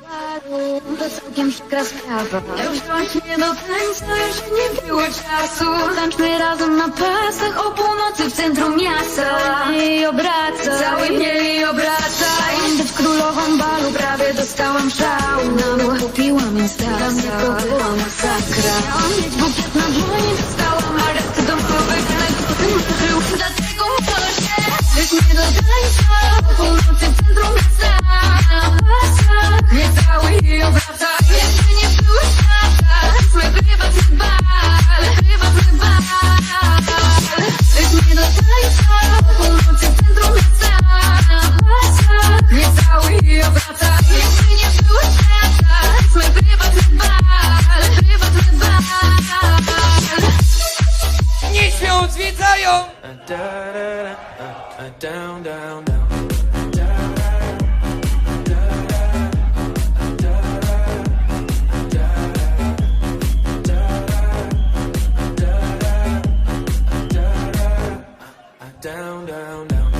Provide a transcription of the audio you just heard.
baru, to całkiem przykra sprawa. Już mnie do tańca, już nie było czasu. Tańczmy razem na pasach o północy w centrum miasta. I obraca, cały mnie i obraca Chciałam być królową balu, prawie dostałam szału. Mgłę kupiłam instasa, to była masakra. Miałam mieć bukiet na dłoni, dostałam areszt domowy Każdy o tym marzył, dlatego może się. Weź mnie do tańca, się zwiedzają Down, down, down Down, down, down.